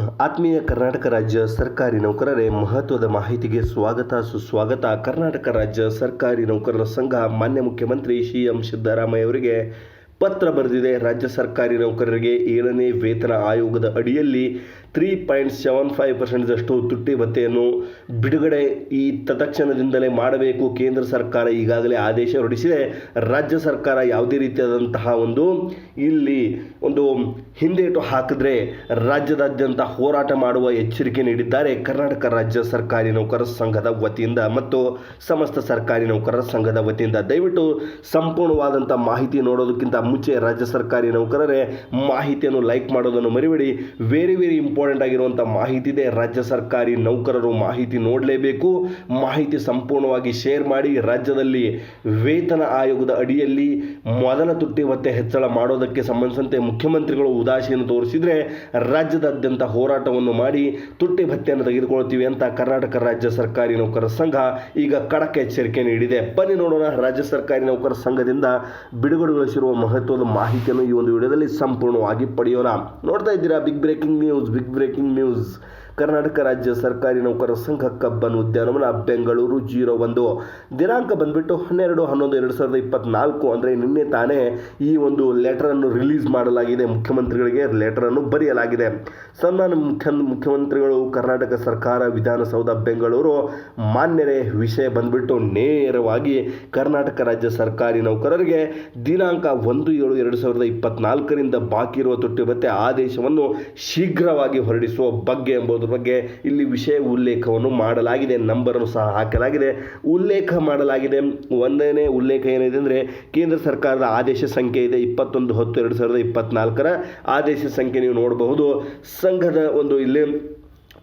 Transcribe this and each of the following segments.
ಆತ್ಮೀಯ ಕರ್ನಾಟಕ ರಾಜ್ಯ ಸರ್ಕಾರಿ ನೌಕರರೇ, ಮಹತ್ವದ ಮಾಹಿತಿಗೆ ಸ್ವಾಗತ, ಸುಸ್ವಾಗತ. ಕರ್ನಾಟಕ ರಾಜ್ಯ ಸರ್ಕಾರಿ ನೌಕರರ ಸಂಘ ಮಾನ್ಯ ಮುಖ್ಯಮಂತ್ರಿ ಸಿ ಎಂ ಸಿದ್ದರಾಮಯ್ಯ ಅವರಿಗೆ ಪತ್ರ ಬರೆದಿದೆ. ರಾಜ್ಯ ಸರ್ಕಾರಿ ನೌಕರರಿಗೆ ಏಳನೇ ವೇತನ ಆಯೋಗದ ಅಡಿಯಲ್ಲಿ ತ್ರೀ ಪಾಯಿಂಟ್ ಸೆವೆನ್ ಫೈವ್ ಪರ್ಸೆಂಟ್ದಷ್ಟು ತುಟ್ಟಿ ಭತ್ಯೆಯನ್ನು ಬಿಡುಗಡೆ ಈ ತತ್ಕ್ಷಣದಿಂದಲೇ ಮಾಡಬೇಕು. ಕೇಂದ್ರ ಸರ್ಕಾರ ಈಗಾಗಲೇ ಆದೇಶ ಹೊರಡಿಸಿದೆ. ರಾಜ್ಯ ಸರ್ಕಾರ ಯಾವುದೇ ರೀತಿಯಾದಂತಹ ಒಂದು ಇಲ್ಲಿ ಒಂದು ಹಿಂದೇಟು ಹಾಕಿದ್ರೆ ರಾಜ್ಯದಾದ್ಯಂತ ಹೋರಾಟ ಮಾಡುವ ಎಚ್ಚರಿಕೆ ನೀಡಿದ್ದಾರೆ. ಕರ್ನಾಟಕ ರಾಜ್ಯ ಸರ್ಕಾರಿ ನೌಕರರ ಸಂಘದ ವತಿಯಿಂದ ಮತ್ತು ಸಮಸ್ತ ಸರ್ಕಾರಿ ನೌಕರರ ಸಂಘದ ವತಿಯಿಂದ ದಯವಿಟ್ಟು ಸಂಪೂರ್ಣವಾದಂಥ ಮಾಹಿತಿ ನೋಡೋದಕ್ಕಿಂತ ಮುಂಚೆ ರಾಜ್ಯ ಸರ್ಕಾರಿ ನೌಕರರೇ ಮಾಹಿತಿಯನ್ನು ಲೈಕ್ ಮಾಡೋದನ್ನು ಮರಿಬೇಡಿ. ವೆರಿ ವೆರಿ ಇಂಪಾರ್ಟೆಂಟ್ ಆಗಿರುವಂಥ ಮಾಹಿತಿ ಇದೆ. ರಾಜ್ಯ ಸರ್ಕಾರಿ ನೌಕರರು ಮಾಹಿತಿ ನೋಡಲೇಬೇಕು. ಮಾಹಿತಿ ಸಂಪೂರ್ಣವಾಗಿ ಶೇರ್ ಮಾಡಿ ರಾಜ್ಯದಲ್ಲಿ ವೇತನ ಆಯೋಗದ ಅಡಿಯಲ್ಲಿ ಮೊದಲ ತುಟ್ಟಿ ಮತ್ತೆ ಹೆಚ್ಚಳ ಮಾಡೋದಕ್ಕೆ ಸಂಬಂಧಿಸಿದಂತೆ ಮುಖ್ಯಮಂತ್ರಿಗಳು ಉದಾಸೀನ ತೋರಿಸಿದರೆ ರಾಜ್ಯದಾದ್ಯಂತ ಹೋರಾಟವನ್ನು ಮಾಡಿ ತುಟ್ಟಿ ಭತ್ತೆಯನ್ನು ತೆಗೆದುಕೊಳ್ತೀವಿ ಅಂತ ಕರ್ನಾಟಕ ರಾಜ್ಯ ಸರ್ಕಾರಿ ನೌಕರರ ಸಂಘ ಈಗ ಖಡಕ್ ಎಚ್ಚರಿಕೆ ನೀಡಿದೆ. ಬನ್ನಿ ನೋಡೋಣ ರಾಜ್ಯ ಸರ್ಕಾರಿ ನೌಕರರ ಸಂಘದಿಂದ ಬಿಡುಗಡೆಗೊಳಿಸಿರುವ ಮಹತ್ವದ ಮಾಹಿತಿಯನ್ನು ಈ ಒಂದು ವಿಡಿಯೋದಲ್ಲಿ ಸಂಪೂರ್ಣವಾಗಿ ಪಡೆಯೋಣ. ನೋಡ್ತಾ ಇದ್ದೀರಾ big breaking news big breaking news. Karnataka ರಾಜ್ಯ ಸರ್ಕಾರಿ ನೌಕರರ ಸಂಘ ಕಬ್ಬನ್ ಉದ್ಯಾನವನ ಬೆಂಗಳೂರು ಜೀರೋ ಒಂದು. ದಿನಾಂಕ ಬಂದ್ಬಿಟ್ಟು ಹನ್ನೆರಡು, ಹನ್ನೊಂದು, ಎರಡು ಸಾವಿರದ ಇಪ್ಪತ್ನಾಲ್ಕು ಅಂದರೆ ನಿನ್ನೆ ತಾನೇ ಈ ಒಂದು ಲೆಟರನ್ನು ರಿಲೀಸ್ ಮಾಡಲಾಗಿದೆ. ಮುಖ್ಯಮಂತ್ರಿಗಳಿಗೆ ಲೆಟರನ್ನು ಬರೆಯಲಾಗಿದೆ. ಸನ್ಮಾನ ಮುಖ್ಯ ಮುಖ್ಯಮಂತ್ರಿಗಳು, ಕರ್ನಾಟಕ ಸರ್ಕಾರ, ವಿಧಾನಸೌಧ, ಬೆಂಗಳೂರು ಮಾನ್ಯರೇ, ವಿಷಯ ಬಂದ್ಬಿಟ್ಟು ನೇರವಾಗಿ ಕರ್ನಾಟಕ ರಾಜ್ಯ ಸರ್ಕಾರಿ ನೌಕರರಿಗೆ ದಿನಾಂಕ ಒಂದು, ಏಳು, ಎರಡು ಸಾವಿರದ ಇಪ್ಪತ್ನಾಲ್ಕರಿಂದ ಬಾಕಿ ಇರುವ ತುಟ್ಟಿ ಭತ್ಯೆ ಆದೇಶವನ್ನು ಶೀಘ್ರವಾಗಿ ಹೊರಡಿಸುವ ಬಗ್ಗೆ ಎಂಬುದರ ಬಗ್ಗೆ ಇಲ್ಲಿ ವಿಷಯ ಉಲ್ಲೇಖವನ್ನು ಮಾಡಲಾಗಿದೆ, ನಂಬರನ್ನು ಸಹ ಹಾಕಲಾಗಿದೆ. ಉಲ್ಲೇಖ ಮಾಡಲಾಗಿದೆ. ಒಂದನೇ ಉಲ್ಲೇಖ ಏನಿದೆ ಅಂದರೆ, ಕೇಂದ್ರ ಸರ್ಕಾರದ ಆದೇಶ ಸಂಖ್ಯೆ ಇದೆ, ಇಪ್ಪತ್ತೊಂದು ಹತ್ತು ಎರಡು ಸಾವಿರದ ಇಪ್ಪತ್ನಾಲ್ಕರ ಆದೇಶ ಸಂಖ್ಯೆ ನೀವು ನೋಡಬಹುದು. ಸಂಘದ ಒಂದು ಇಲ್ಲಿ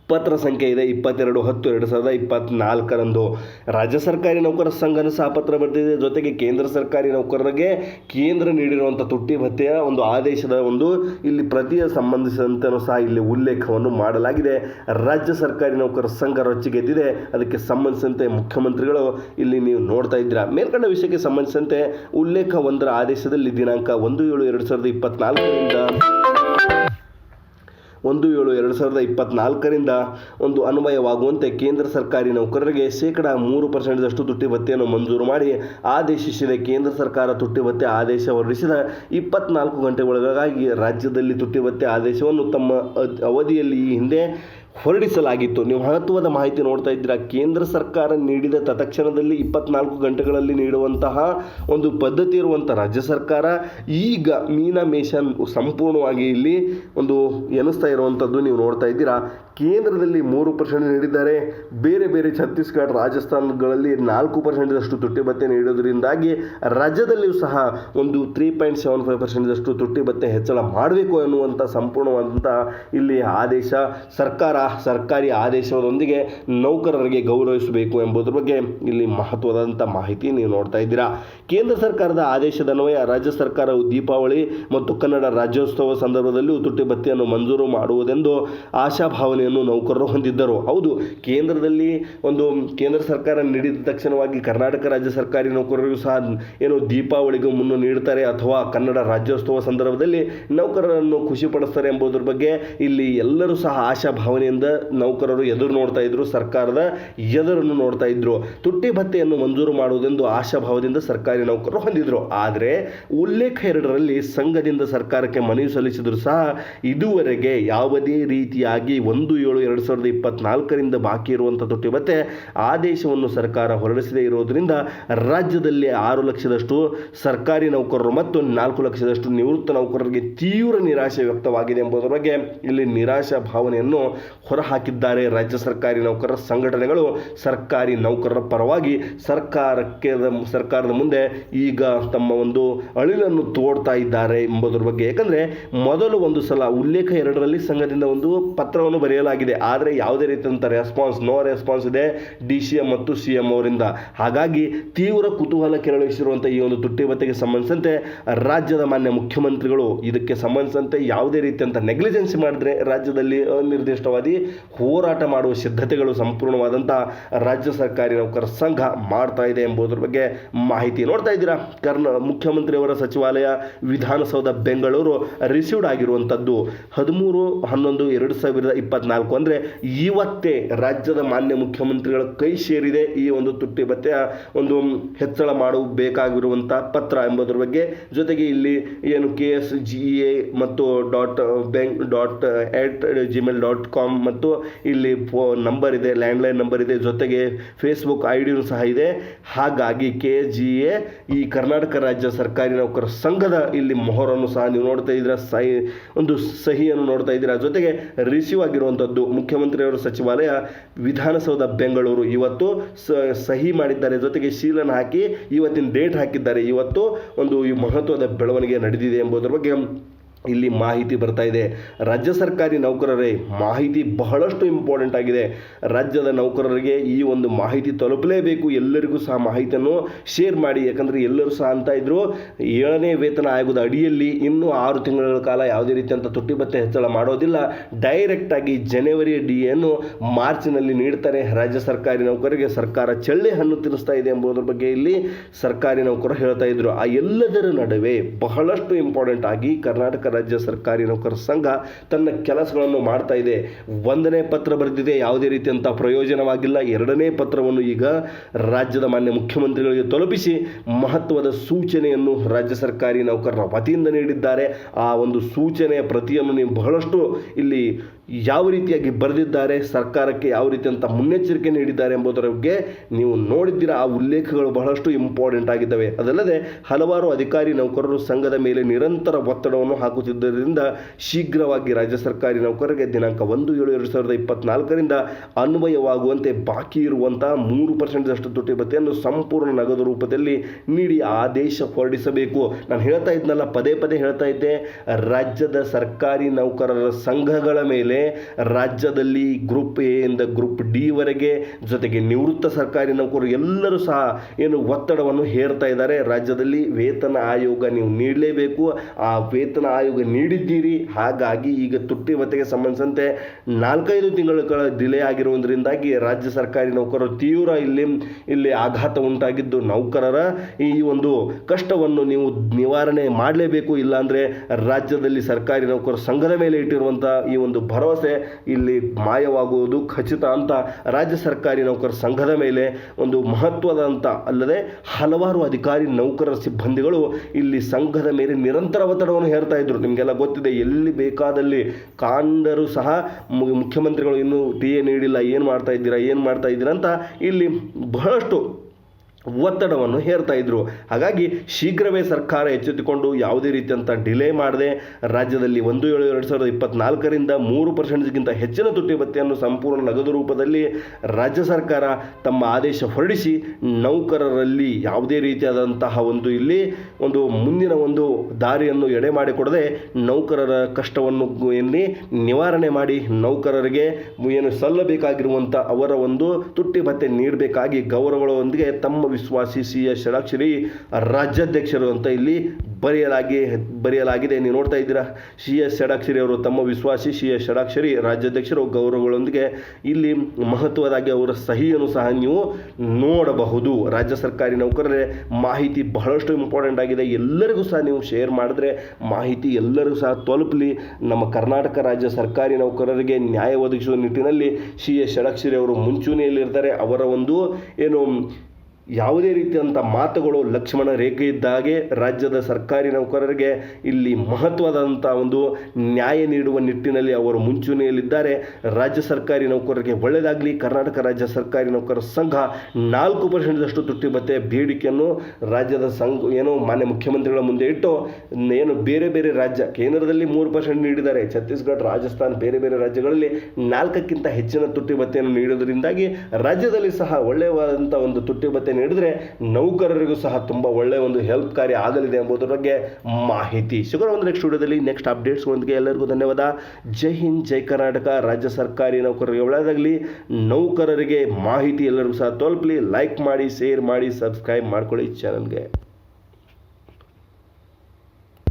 ಪತ್ರ ಸಂಖ್ಯೆ ಇದೆ. ಇಪ್ಪತ್ತೆರಡು, ಹತ್ತು, ಎರಡು ಸಾವಿರದ ಇಪ್ಪತ್ತ್ನಾಲ್ಕರಂದು ರಾಜ್ಯ ಸರ್ಕಾರಿ ನೌಕರರ ಸಂಘನ ಸಹ ಪತ್ರ ಬರೆದಿದೆ. ಜೊತೆಗೆ ಕೇಂದ್ರ ಸರ್ಕಾರಿ ನೌಕರರಿಗೆ ಕೇಂದ್ರ ನೀಡಿರುವಂಥ ತುಟ್ಟಿ ಭತ್ಯೆಯ ಒಂದು ಆದೇಶದ ಒಂದು ಇಲ್ಲಿ ಪ್ರತಿಯ ಸಂಬಂಧಿಸಿದಂತೆ ಸಹ ಇಲ್ಲಿ ಉಲ್ಲೇಖವನ್ನು ಮಾಡಲಾಗಿದೆ. ರಾಜ್ಯ ಸರ್ಕಾರಿ ನೌಕರರ ಸಂಘ ರೊಚ್ಚಿಗೆದ್ದಿದೆ ಅದಕ್ಕೆ ಸಂಬಂಧಿಸಿದಂತೆ ಮುಖ್ಯಮಂತ್ರಿಗಳು ಇಲ್ಲಿ ನೀವು ನೋಡ್ತಾ ಇದ್ದೀರಾ. ಮೇಲ್ಕಂಡ ವಿಷಯಕ್ಕೆ ಸಂಬಂಧಿಸಿದಂತೆ ಉಲ್ಲೇಖ ಒಂದರ ಆದೇಶದಲ್ಲಿ ದಿನಾಂಕ ಒಂದು ಏಳು ಎರಡು ಸಾವಿರದ ಇಪ್ಪತ್ನಾಲ್ಕರಿಂದ ಒಂದು ಏಳು ಎರಡು ಸಾವಿರದ ಇಪ್ಪತ್ನಾಲ್ಕರಿಂದ ಒಂದು ಅನ್ವಯವಾಗುವಂತೆ ಕೇಂದ್ರ ಸರ್ಕಾರಿ ನೌಕರರಿಗೆ ಶೇಕಡಾ ಮೂರು ಪರ್ಸೆಂಟ್ದಷ್ಟು ತುಟ್ಟಿ ಭತ್ಯೆಯನ್ನು ಮಂಜೂರು ಮಾಡಿ ಆದೇಶಿಸಿದೆ. ಕೇಂದ್ರ ಸರ್ಕಾರ ತುಟ್ಟಿ ಭತ್ಯೆ ಆದೇಶ ಹೊರಡಿಸಿದ ಇಪ್ಪತ್ನಾಲ್ಕು ಗಂಟೆ ಒಳಗಾಗಿ ರಾಜ್ಯದಲ್ಲಿ ತುಟ್ಟಿ ಭತ್ಯೆ ಆದೇಶವನ್ನು ತಮ್ಮ ಅವಧಿಯಲ್ಲಿ ಈ ಹಿಂದೆ ಹೊರಡಿಸಲಾಗಿತ್ತು. ನೀವು ಮಹತ್ವದ ಮಾಹಿತಿ ನೋಡ್ತಾ ಇದ್ದೀರಾ. ಕೇಂದ್ರ ಸರ್ಕಾರ ನೀಡಿದ ತತ್ಕ್ಷಣದಲ್ಲಿ ಇಪ್ಪತ್ನಾಲ್ಕು ಗಂಟೆಗಳಲ್ಲಿ ನೀಡುವಂತಹ ಒಂದು ಪದ್ಧತಿ ಇರುವಂಥ ರಾಜ್ಯ ಸರ್ಕಾರ ಈಗ ಮೀನ ಮೇಷನ್ ಸಂಪೂರ್ಣವಾಗಿ ಇಲ್ಲಿ ಒಂದು ಎನಿಸ್ತಾ ಇರುವಂಥದ್ದು ನೀವು ನೋಡ್ತಾ ಇದ್ದೀರಾ. ಕೇಂದ್ರದಲ್ಲಿ ಮೂರು ಪರ್ಸೆಂಟ್ ನೀಡಿದ್ದಾರೆ. ಬೇರೆ ಬೇರೆ ಛತ್ತೀಸ್ಗಢ, ರಾಜಸ್ಥಾನಗಳಲ್ಲಿ ನಾಲ್ಕು ಪರ್ಸೆಂಟ್ದಷ್ಟು ತುಟ್ಟಿ ಭತ್ತೆ ನೀಡೋದರಿಂದಾಗಿ ರಾಜ್ಯದಲ್ಲಿಯೂ ಸಹ ಒಂದು ತ್ರೀ ಪಾಯಿಂಟ್ ಸೆವೆನ್ ಫೈವ್ ಪರ್ಸೆಂಟ್ದಷ್ಟು ತುಟ್ಟಿ ಭತ್ತೆ ಹೆಚ್ಚಳ ಮಾಡಬೇಕು ಎನ್ನುವಂಥ ಸಂಪೂರ್ಣವಾದಂಥ ಇಲ್ಲಿ ಆದೇಶ ಸರ್ಕಾರ ಸರ್ಕಾರಿ ಆದೇಶದೊಂದಿಗೆ ನೌಕರರಿಗೆ ಗೌರವಿಸಬೇಕು ಎಂಬುದರ ಬಗ್ಗೆ ಇಲ್ಲಿ ಮಹತ್ವದಂಥ ಮಾಹಿತಿ ನೀವು ನೋಡ್ತಾ ಇದ್ದೀರಾ. ಕೇಂದ್ರ ಸರ್ಕಾರದ ಆದೇಶದನ್ವಯ ರಾಜ್ಯ ಸರ್ಕಾರವು ದೀಪಾವಳಿ ಮತ್ತು ಕನ್ನಡ ರಾಜ್ಯೋತ್ಸವ ಸಂದರ್ಭದಲ್ಲಿ ತುಟ್ಟಿ ಭತ್ತೆಯನ್ನು ಮಂಜೂರು ಮಾಡುವುದೆಂದು ಆಶಾಭಾವನೆಯನ್ನು ನೌಕರರು ಹೊಂದಿದ್ದರು. ಹೌದು, ಕೇಂದ್ರದಲ್ಲಿ ಒಂದು ಕೇಂದ್ರ ಸರ್ಕಾರ ನೀಡಿದ ತಕ್ಷಣವಾಗಿ ಕರ್ನಾಟಕ ರಾಜ್ಯ ಸರ್ಕಾರಿ ನೌಕರರಿಗೂ ಸಹ ಏನು ದೀಪಾವಳಿಗೂ ಮುನ್ನ ನೀಡ್ತಾರೆ ಅಥವಾ ಕನ್ನಡ ರಾಜ್ಯೋತ್ಸವ ಸಂದರ್ಭದಲ್ಲಿ ನೌಕರರನ್ನು ಖುಷಿಪಡಿಸ್ತಾರೆ ಎಂಬುದರ ಬಗ್ಗೆ ಇಲ್ಲಿ ಎಲ್ಲರೂ ಸಹ ಆಶಾಭಾವನೆಯಿಂದ ನೌಕರರು ಎದುರು ನೋಡ್ತಾ ಇದ್ರು, ಸರ್ಕಾರದ ಎದುರನ್ನು ನೋಡ್ತಾ ಇದ್ರು. ತುಟ್ಟಿ ಭತ್ತೆಯನ್ನು ಮಂಜೂರು ಮಾಡುವುದೆಂದು ಆಶಾಭಾವದಿಂದ ಸರ್ಕಾರಿ ನೌಕರರು ಹೊಂದಿದ್ರು. ಆದರೆ ಉಲ್ಲೇಖ ಎರಡರಲ್ಲಿ ಸಂಘದಿಂದ ಸರ್ಕಾರಕ್ಕೆ ಮನವಿ ಸಲ್ಲಿಸಿದ್ರು ಸಹ ಇದುವರೆಗೆ ಯಾವುದೇ ರೀತಿಯಾಗಿ ಒಂದು ಏಳು ಎರಡು ಸಾವಿರದ ಇಪ್ಪತ್ನಾಲ್ಕರಿಂದ ಬಾಕಿ ಇರುವಂಥ ತುಟ್ಟಿ ಭತ್ತೆ ಆದೇಶವನ್ನು ಸರ್ಕಾರ ಹೊರಡಿಸದೇ ಇರೋದರಿಂದ ರಾಜ್ಯದಲ್ಲಿ ಆರು ಲಕ್ಷದಷ್ಟು ಸರ್ಕಾರಿ ನೌಕರರು ಮತ್ತು ನಾಲ್ಕು ಲಕ್ಷದಷ್ಟು ನಿವೃತ್ತ ನೌಕರರಿಗೆ ತೀವ್ರ ನಿರಾಶೆ ವ್ಯಕ್ತವಾಗಿದೆ ಎಂಬುದರ ಬಗ್ಗೆ ಇಲ್ಲಿ ನಿರಾಶಾ ಭಾವನೆಯನ್ನು ಹೊರಹಾಕಿದ್ದಾರೆ ರಾಜ್ಯ ಸರ್ಕಾರಿ ನೌಕರರ ಸಂಘಟನೆಗಳು. ಸರ್ಕಾರಿ ನೌಕರರ ಪರವಾಗಿ ಸರ್ಕಾರಕ್ಕೆ ಸರ್ಕಾರದ ಮುಂದೆ ಈಗ ತಮ್ಮ ಒಂದು ಅಳಿಲನ್ನು ತೋಡ್ತಾ ಇದ್ದಾರೆ ಎಂಬುದರ ಬಗ್ಗೆ. ಯಾಕಂದರೆ ಮೊದಲು ಒಂದು ಸಲ ಉಲ್ಲೇಖ ಎರಡರಲ್ಲಿ ಸಂಘದಿಂದ ಒಂದು ಪತ್ರವನ್ನು ಬರೆಯಲಾಗಿದೆ. ಆದರೆ ಯಾವುದೇ ರೀತಿಯಂಥ ರೆಸ್ಪಾನ್ಸ್ ನೋ ರೆಸ್ಪಾನ್ಸ್ ಇದೆ ಡಿ ಸಿ ಎಂ ಮತ್ತು ಸಿ ಎಂ ಅವರಿಂದ. ಹಾಗಾಗಿ ತೀವ್ರ ಕುತೂಹಲ ಕೆರಳಿಸಿರುವಂಥ ಈ ಒಂದು ತುಟ್ಟಿ ಭತ್ಯೆಗೆ ಸಂಬಂಧಿಸಿದಂತೆ ರಾಜ್ಯದ ಮಾನ್ಯ ಮುಖ್ಯಮಂತ್ರಿಗಳು ಇದಕ್ಕೆ ಸಂಬಂಧಿಸಿದಂತೆ ಯಾವುದೇ ರೀತಿಯಂಥ ನೆಗ್ಲಿಜೆನ್ಸಿ ಮಾಡಿದ್ರೆ ರಾಜ್ಯದಲ್ಲಿ ಅನಿರ್ದಿಷ್ಟವಾದಿ ವಿರೋಧವಾಗಿ ಹೋರಾಟ ಮಾಡುವ ಸಿದ್ಧತೆಗಳು ಸಂಪೂರ್ಣವಾದಂಥ ರಾಜ್ಯ ಸರ್ಕಾರಿ ನೌಕರ ಸಂಘ ಮಾಡ್ತಾ ಇದೆ ಎಂಬುದರ ಬಗ್ಗೆ ಮಾಹಿತಿ ನೋಡ್ತಾ ಇದ್ದೀರಾ? ಕರ್ನ ಮುಖ್ಯಮಂತ್ರಿಯವರ ಸಚಿವಾಲಯ ವಿಧಾನಸೌಧ ಬೆಂಗಳೂರು ರಿಸೀವ್ಡ್ ಆಗಿರುವಂಥದ್ದು ಹದಿಮೂರು, ಹನ್ನೊಂದು, ಎರಡು ಸಾವಿರದ ಇಪ್ಪತ್ನಾಲ್ಕು ಅಂದರೆ ಇವತ್ತೇ ರಾಜ್ಯದ ಮಾನ್ಯ ಮುಖ್ಯಮಂತ್ರಿಗಳ ಕೈ ಸೇರಿದೆ ಈ ಒಂದು ತುಟ್ಟಿ ಭತ್ಯೆಯ ಒಂದು ಹೆಚ್ಚಳ ಮಾಡಬೇಕಾಗಿರುವಂಥ ಪತ್ರ ಎಂಬುದರ ಬಗ್ಗೆ. ಜೊತೆಗೆ ಇಲ್ಲಿ ಏನು ಕೆ ಎಸ್ ಜಿ ಎ ಮತ್ತು dot bank dot at Gmail dot com ಮತ್ತು ಇಲ್ಲಿ ಫೋ ನಂಬರ್ ಇದೆ, ಲ್ಯಾಂಡ್ಲೈನ್ ನಂಬರ್ ಇದೆ, ಜೊತೆಗೆ ಫೇಸ್ಬುಕ್ ಐ ಡಿನೂ ಸಹ ಇದೆ. ಹಾಗಾಗಿ ಕೆ ಜಿ ಎ ಈ ಕರ್ನಾಟಕ ರಾಜ್ಯ ಸರ್ಕಾರಿ ನೌಕರ ಸಂಘದ ಇಲ್ಲಿ ಮೊಹರನ್ನು ಸಹ ನೀವು ನೋಡ್ತಾ ಇದ್ದೀರಾ ಸಹಿ ಒಂದು ಸಹಿಯನ್ನು ನೋಡ್ತಾ ಇದ್ದೀರಾ. ಜೊತೆಗೆ ರಿಸೀವ್ ಆಗಿರುವಂಥದ್ದು ಮುಖ್ಯಮಂತ್ರಿಯವರ ಸಚಿವಾಲಯ ವಿಧಾನಸೌಧ ಬೆಂಗಳೂರು. ಇವತ್ತು ಸ- ಸಹಿ ಮಾಡಿದ್ದಾರೆ, ಜೊತೆಗೆ ಶೀಲನ ಹಾಕಿ ಇವತ್ತಿನ ಡೇಟ್ ಹಾಕಿದ್ದಾರೆ. ಇವತ್ತು ಒಂದು ಈ ಮಹತ್ವದ ಬೆಳವಣಿಗೆ ನಡೆದಿದೆ ಎಂಬುದರ ಬಗ್ಗೆ ಇಲ್ಲಿ ಮಾಹಿತಿ ಬರ್ತಾ ಇದೆ. ರಾಜ್ಯ ಸರ್ಕಾರಿ ನೌಕರರೇ ಮಾಹಿತಿ ಬಹಳಷ್ಟು ಇಂಪಾರ್ಟೆಂಟ್ ಆಗಿದೆ. ರಾಜ್ಯದ ನೌಕರರಿಗೆ ಈ ಒಂದು ಮಾಹಿತಿ ತಲುಪಲೇಬೇಕು. ಎಲ್ಲರಿಗೂ ಸಹ ಮಾಹಿತಿಯನ್ನು ಶೇರ್ ಮಾಡಿ. ಯಾಕಂದರೆ ಎಲ್ಲರೂ ಸಹ ಅಂತ ಇದ್ದರು ಏಳನೇ ವೇತನ ಆಯೋಗದ ಅಡಿಯಲ್ಲಿ ಇನ್ನೂ ಆರು ತಿಂಗಳ ಕಾಲ ಯಾವುದೇ ರೀತಿಯಂಥ ತುಟ್ಟಿ ಭತ್ತೆ ಹೆಚ್ಚಳ ಮಾಡೋದಿಲ್ಲ. ಡೈರೆಕ್ಟಾಗಿ ಜನವರಿ ಡಿಯನ್ನು ಮಾರ್ಚ್ನಲ್ಲಿ ನೀಡ್ತಾರೆ. ರಾಜ್ಯ ಸರ್ಕಾರಿ ನೌಕರರಿಗೆ ಸರ್ಕಾರ ಚಳ್ಳೆ ಹಣ್ಣು ತಿನ್ನಿಸ್ತಾ ಇದೆ ಎಂಬುದರ ಬಗ್ಗೆ ಇಲ್ಲಿ ಸರ್ಕಾರಿ ನೌಕರರು ಹೇಳ್ತಾ ಇದ್ರು. ಆ ಎಲ್ಲದರ ನಡುವೆ ಬಹಳಷ್ಟು ಇಂಪಾರ್ಟೆಂಟ್ ಆಗಿ ಕರ್ನಾಟಕ ರಾಜ್ಯ ಸರ್ಕಾರಿ ನೌಕರರ ಸಂಘ ತನ್ನ ಕೆಲಸಗಳನ್ನು ಮಾಡ್ತಾ ಇದೆ. ಒಂದನೇ ಪತ್ರ ಬರೆದಿದೆ. ಯಾವುದೇ ರೀತಿಯಂಥ ಪ್ರಯೋಜನವಾಗಿಲ್ಲ. ಎರಡನೇ ಪತ್ರವನ್ನು ಈಗ ರಾಜ್ಯದ ಮಾನ್ಯ ಮುಖ್ಯಮಂತ್ರಿಗಳಿಗೆ ತಲುಪಿಸಿ ಮಹತ್ವದ ಸೂಚನೆಯನ್ನು ರಾಜ್ಯ ಸರ್ಕಾರಿ ನೌಕರರ ವತಿಯಿಂದ ನೀಡಿದ್ದಾರೆ. ಆ ಒಂದು ಸೂಚನೆಯ ಪ್ರತಿಯನ್ನು ನೀವು ಬಹಳಷ್ಟು ಇಲ್ಲಿ ಯಾವ ರೀತಿಯಾಗಿ ಬರೆದಿದ್ದಾರೆ, ಸರ್ಕಾರಕ್ಕೆ ಯಾವ ರೀತಿಯಂಥ ಮುನ್ನೆಚ್ಚರಿಕೆ ನೀಡಿದ್ದಾರೆ ಎಂಬುದರ ಬಗ್ಗೆ ನೀವು ನೋಡಿದ್ದೀರಾ? ಆ ಉಲ್ಲೇಖಗಳು ಬಹಳಷ್ಟು ಇಂಪಾರ್ಟೆಂಟ್ ಆಗಿದ್ದಾವೆ. ಅದಲ್ಲದೆ, ಹಲವಾರು ಅಧಿಕಾರಿ ನೌಕರರು ಸಂಘದ ಮೇಲೆ ನಿರಂತರ ಒತ್ತಡವನ್ನು ಹಾಕುತ್ತಿದ್ದರಿಂದ ಶೀಘ್ರವಾಗಿ ರಾಜ್ಯ ಸರ್ಕಾರಿ ನೌಕರರಿಗೆ ದಿನಾಂಕ ಒಂದು ಏಳು ಎರಡು ಸಾವಿರದ ಇಪ್ಪತ್ನಾಲ್ಕರಿಂದ ಅನ್ವಯವಾಗುವಂತೆ ಬಾಕಿ ಇರುವಂತಹ ಮೂರು ಪರ್ಸೆಂಟ್ದಷ್ಟು ತುಟ್ಟಿ ಭತ್ತೆಯನ್ನು ಸಂಪೂರ್ಣ ನಗದು ರೂಪದಲ್ಲಿ ನೀಡಿ ಆದೇಶ ಹೊರಡಿಸಬೇಕು. ನಾನು ಹೇಳ್ತಾ ಇದ್ನಲ್ಲ, ಪದೇ ಪದೇ ಹೇಳ್ತಾ ಇದ್ದೆ, ರಾಜ್ಯದ ಸರ್ಕಾರಿ ನೌಕರರ ಸಂಘಗಳ ಮೇಲೆ ರಾಜ್ಯದಲ್ಲಿ ಗ್ರೂಪ್ ಎ ಇಂದ ಗ್ರೂಪ್ ಡಿ ವರೆಗೆ ಜೊತೆಗೆ ನಿವೃತ್ತ ಸರ್ಕಾರಿ ನೌಕರರು ಎಲ್ಲರೂ ಸಹ ಏನು ಒತ್ತಡವನ್ನು ಹೇರ್ತಾ ಇದ್ದಾರೆ. ರಾಜ್ಯದಲ್ಲಿ ವೇತನ ಆಯೋಗ ನೀವು ನೀಡಲೇಬೇಕು. ಆ ವೇತನ ಆಯೋಗ ನೀಡಿದ್ದೀರಿ. ಹಾಗಾಗಿ ಈಗ ತುಟ್ಟಿ ಭತ್ತೆಗೆ ಸಂಬಂಧಿಸಿದಂತೆ ನಾಲ್ಕೈದು ತಿಂಗಳ ಡಿಲೇ ಆಗಿರುವುದರಿಂದಾಗಿ ರಾಜ್ಯ ಸರ್ಕಾರಿ ನೌಕರರು ತೀವ್ರ ಇಲ್ಲಿ ಇಲ್ಲಿ ಆಘಾತ ಉಂಟಾಗಿದ್ದು ನೌಕರರ ಈ ಒಂದು ಕಷ್ಟವನ್ನು ನೀವು ನಿವಾರಣೆ ಮಾಡಲೇಬೇಕು. ಇಲ್ಲಾಂದ್ರೆ ರಾಜ್ಯದಲ್ಲಿ ಸರ್ಕಾರಿ ನೌಕರರು ಸಂಘದ ಮೇಲೆ ಇಟ್ಟಿರುವಂತಹ ಈ ಒಂದು ಭರವಸೆ ಇಲ್ಲಿ ಮಾಯವಾಗುವುದು ಖಚಿತ ಅಂತ ರಾಜ್ಯ ಸರ್ಕಾರಿ ನೌಕರ ಸಂಘದ ಮೇಲೆ ಒಂದು ಮಹತ್ವದಂಥ ಅಲ್ಲದೆ ಹಲವಾರು ಅಧಿಕಾರಿ ನೌಕರರ ಸಿಬ್ಬಂದಿಗಳು ಇಲ್ಲಿ ಸಂಘದ ಮೇಲೆ ನಿರಂತರ ಒತ್ತಡವನ್ನು ಹೇರ್ತಾ ಇದ್ರು. ನಿಮಗೆಲ್ಲ ಗೊತ್ತಿದೆ, ಎಲ್ಲಿ ಬೇಕಾದಲ್ಲಿ ಕಾಂಡರು ಸಹ ಮುಖ್ಯಮಂತ್ರಿಗಳು ಇನ್ನೂ ಟಿ ಎ ನೀಡಿಲ್ಲ, ಏನು ಮಾಡ್ತಾ ಇದ್ದೀರಾ, ಏನು ಮಾಡ್ತಾ ಇದ್ದೀರಾ ಅಂತ ಇಲ್ಲಿ ಬಹಳಷ್ಟು ಒತ್ತಡವನ್ನು ಹೇರ್ತಾ ಇದ್ರು. ಹಾಗಾಗಿ ಶೀಘ್ರವೇ ಸರ್ಕಾರ ಎಚ್ಚೆತ್ತುಕೊಂಡು ಯಾವುದೇ ರೀತಿಯಂಥ ಡಿಲೇ ಮಾಡದೆ ರಾಜ್ಯದಲ್ಲಿ ಒಂದು ಏಳು ಎರಡು ಸಾವಿರದ ಇಪ್ಪತ್ನಾಲ್ಕರಿಂದ ಮೂರು ಪರ್ಸೆಂಟ್ಗಿಂತ ಹೆಚ್ಚಿನ ತುಟ್ಟಿ ಭತ್ಯೆಯನ್ನು ಸಂಪೂರ್ಣ ನಗದು ರೂಪದಲ್ಲಿ ರಾಜ್ಯ ಸರ್ಕಾರ ತಮ್ಮ ಆದೇಶ ಹೊರಡಿಸಿ ನೌಕರರಲ್ಲಿ ಯಾವುದೇ ರೀತಿಯಾದಂತಹ ಒಂದು ಇಲ್ಲಿ ಒಂದು ಮುಂದಿನ ಒಂದು ದಾರಿಯನ್ನು ಎಡೆ ಮಾಡಿಕೊಡದೆ ನೌಕರರ ಕಷ್ಟವನ್ನು ಇಲ್ಲಿ ನಿವಾರಣೆ ಮಾಡಿ ನೌಕರರಿಗೆ ಏನು ಸಲ್ಲಬೇಕಾಗಿರುವಂಥ ಅವರ ಒಂದು ತುಟ್ಟಿ ಭತ್ಯೆ ನೀಡಬೇಕಾಗಿ ಗೌರವಗಳೊಂದಿಗೆ ತಮ್ಮ ವಿಶ್ವಾಸಿ ಸಿ ಎಸ್ ಷಡಾಕ್ಷರಿ ರಾಜ್ಯಾಧ್ಯಕ್ಷರು ಅಂತ ಇಲ್ಲಿ ಬರೆಯಲಾಗಿ, ಬರೆಯಲಾಗಿದೆ. ನೀವು ನೋಡ್ತಾ ಇದ್ದೀರಾ? ಸಿ ಎಸ್ ಷಡಾಕ್ಷರಿ ಅವರು ತಮ್ಮ ವಿಶ್ವಾಸಿ ಸಿ ಎಸ್ ಷಡಾಕ್ಷರಿ ರಾಜ್ಯಾಧ್ಯಕ್ಷರು ಗೌರವಗಳೊಂದಿಗೆ ಇಲ್ಲಿ ಮಹತ್ವದಾಗಿ ಅವರ ಸಹಿಯನ್ನು ಸಹ ನೀವು ನೋಡಬಹುದು. ರಾಜ್ಯ ಸರ್ಕಾರಿ ನೌಕರರೇ, ಮಾಹಿತಿ ಬಹಳಷ್ಟು ಇಂಪಾರ್ಟೆಂಟ್ ಆಗಿದೆ. ಎಲ್ಲರಿಗೂ ಸಹ ನೀವು ಶೇರ್ ಮಾಡಿದ್ರೆ ಮಾಹಿತಿ ಎಲ್ಲರಿಗೂ ಸಹ ತಲುಪಲಿ. ನಮ್ಮ ಕರ್ನಾಟಕ ರಾಜ್ಯ ಸರ್ಕಾರಿ ನೌಕರರಿಗೆ ನ್ಯಾಯ ಒದಗಿಸುವ ನಿಟ್ಟಿನಲ್ಲಿ ಸಿ ಎಸ್ ಷಡಾಕ್ಷರಿ ಅವರು ಮುಂಚೂಣಿಯಲ್ಲಿರ್ತಾರೆ. ಅವರ ಒಂದು ಏನು ಯಾವುದೇ ರೀತಿಯಂಥ ಮಾತುಗಳು, ಲಕ್ಷ್ಮಣ ರೇಖೆ ಇದ್ದಾಗೆ ರಾಜ್ಯದ ಸರ್ಕಾರಿ ನೌಕರರಿಗೆ ಇಲ್ಲಿ ಮಹತ್ವದಂಥ ಒಂದು ನ್ಯಾಯ ನೀಡುವ ನಿಟ್ಟಿನಲ್ಲಿ ಅವರು ಮುಂಚೂಣಿಯಲ್ಲಿದ್ದಾರೆ. ರಾಜ್ಯ ಸರ್ಕಾರಿ ನೌಕರರಿಗೆ ಒಳ್ಳೆಯದಾಗಲಿ, ಕರ್ನಾಟಕ ರಾಜ್ಯ ಸರ್ಕಾರಿ ನೌಕರರ ಸಂಘ ನಾಲ್ಕು ಪರ್ಸೆಂಟ್ದಷ್ಟು ತುಟ್ಟಿ ಭತ್ಯೆ ಬೇಡಿಕೆಯನ್ನು ರಾಜ್ಯದ ಸಂಘ, ಏನು ಮಾನ್ಯ ಮುಖ್ಯಮಂತ್ರಿಗಳ ಮುಂದೆ ಇಟ್ಟು, ಏನು ಬೇರೆ ಬೇರೆ ರಾಜ್ಯ, ಕೇಂದ್ರದಲ್ಲಿ ಮೂರು ಪರ್ಸೆಂಟ್ ನೀಡಿದ್ದಾರೆ. ಛತ್ತೀಸ್ಗಢ, ರಾಜಸ್ಥಾನ್, ಬೇರೆ ಬೇರೆ ರಾಜ್ಯಗಳಲ್ಲಿ ನಾಲ್ಕಕ್ಕಿಂತ ಹೆಚ್ಚಿನ ತುಟ್ಟಿ ಭತ್ತೆಯನ್ನು ನೀಡೋದರಿಂದಾಗಿ ರಾಜ್ಯದಲ್ಲಿ ಸಹ ಒಳ್ಳೆಯವಾದಂಥ ಒಂದು ತುಟ್ಟಿ ಭತ್ಯೆ ನೀಡಿದ್ರೆ ನೌಕರರಿಗೂ ಸಹ ತುಂಬ ಒಳ್ಳೆಯ ಒಂದು ಹೆಲ್ಪ್ ಕಾರ್ಯ ಆಗಲಿದೆ ಎಂಬುದರ ಬಗ್ಗೆ ಮಾಹಿತಿ. ಶುಗರ ಒಂದು ನೆಕ್ಸ್ಟ್ ಸ್ಟುಡಿಯೋದಲ್ಲಿ ನೆಕ್ಸ್ಟ್ ಅಪ್ಡೇಟ್ಸ್ಗಳೊಂದಿಗೆ ಎಲ್ಲರಿಗೂ ಧನ್ಯವಾದ. ಜೈ ಹಿಂದ್, ಜೈ ಕರ್ನಾಟಕ. ರಾಜ್ಯ ಸರ್ಕಾರಿ ನೌಕರರಿಗೆ ಒಳ್ಳೆಯದಾಗಲಿ. ನೌಕರರಿಗೆ ಮಾಹಿತಿ ಎಲ್ಲರಿಗೂ ಸಹ ತಲುಪಲಿ. ಲೈಕ್ ಮಾಡಿ ಶೇರ್ ಮಾಡಿ ಸಬ್ಸ್ಕ್ರೈಬ್ ಮಾಡ್ಕೊಳ್ಳಿ ಚಾನಲ್ಗೆ